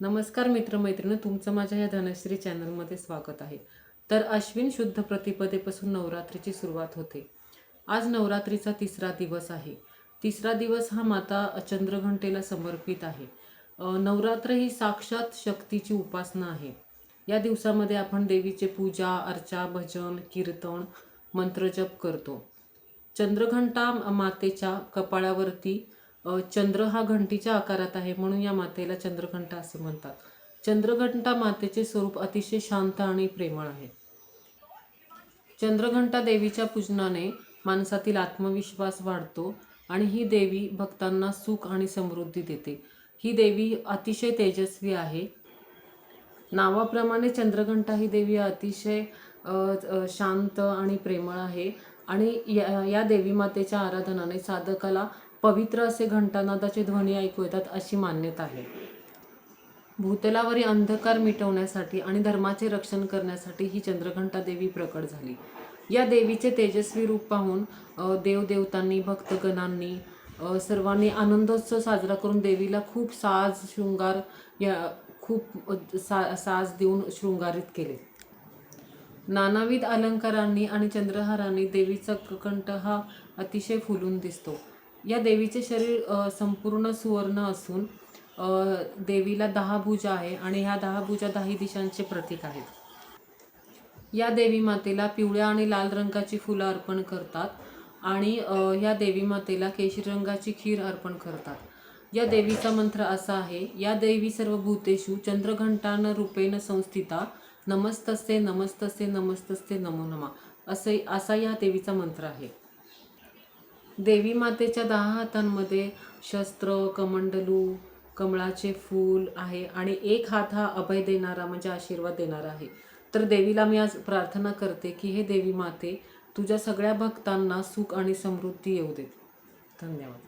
नमस्कार मित्रमैत्रिणी तुमचं माझ्या या धनश्री चॅनलमध्ये स्वागत आहे. तर अश्विन शुद्ध प्रतिपदेपासून नवरात्रीची सुरुवात होते. आज नवरात्रीचा तिसरा दिवस आहे. तिसरा दिवस हा माता चंद्रघंटेला समर्पित आहे. नवरात्र ही साक्षात शक्तीची उपासना आहे. या दिवसामध्ये आपण देवीचे पूजा अर्चा भजन कीर्तन मंत्रजप करतो. चंद्रघंटा मातेच्या कपाळावरती चंद्र हा घंटीच्या आकारात आहे म्हणून या मातेला चंद्रघंटा असे म्हणतात. चंद्रघंटा मातेचे स्वरूप अतिशय शांत आणि प्रेमळ आहे. चंद्रघंटा देवीच्या पूजनाने माणसातील आत्मविश्वास वाढतो आणि ही देवी भक्तांना सुख आणि समृद्धी देते. ही देवी अतिशय तेजस्वी आहे. नावाप्रमाणे चंद्रघंटा ही देवी अतिशय शांत आणि प्रेमळ आहे. आणि या या देवी मातेच्या आराधनाने साधकाला पवित्र असे घंटानादाचे ध्वनी ऐकू येतात अशी मान्यता आहे. भूतलावरील अंधकार मिटवण्यासाठी आणि धर्माचे रक्षण करण्यासाठी ही चंद्रघंटा देवी प्रकट झाली. या देवीचे तेजस्वी रूप पाहून देवदेवतांनी भक्तगणांनी सर्वांनी आनंदोत्सव साजरा करून देवीला खूप साज शृंगार या खूप सा साज देऊन शृंगारित केले. नानाविध अलंकारांनी आणि चंद्रहारांनी देवीचा कंठ हा अतिशय फुलून दिसतो. या देवीचे शरीर संपूर्ण सुवर्ण असून देवीला दहा भुजा आहे आणि ह्या दहा भुजा दहा दिशांचे प्रतीक आहेत. या देवी मातेला पिवळ्या आणि लाल रंगाची फुलं अर्पण करतात आणि या देवी मातेला केशरी रंगाची खीर अर्पण करतात. या देवीचा मंत्र असा आहे या देवी सर्व भूतेषु चंद्रघंटान रूपेण संस्थिता नमस्तस्ते नमस्तस्ते नमस्तस्ते नमो नमा. असे असा या देवीचा मंत्र आहे. देवी मातेच्या दहा हातांमध्ये शस्त्र कमंडलू कमळाचे फूल आहे आणि एक हात हा अभय देणारा म्हणजे आशीर्वाद देणारा आहे. तर देवीला मी आज प्रार्थना करते की हे देवी माते तुझ्या सगळ्या भक्तांना सुख आणि समृद्धी येऊ दे धन्यवाद.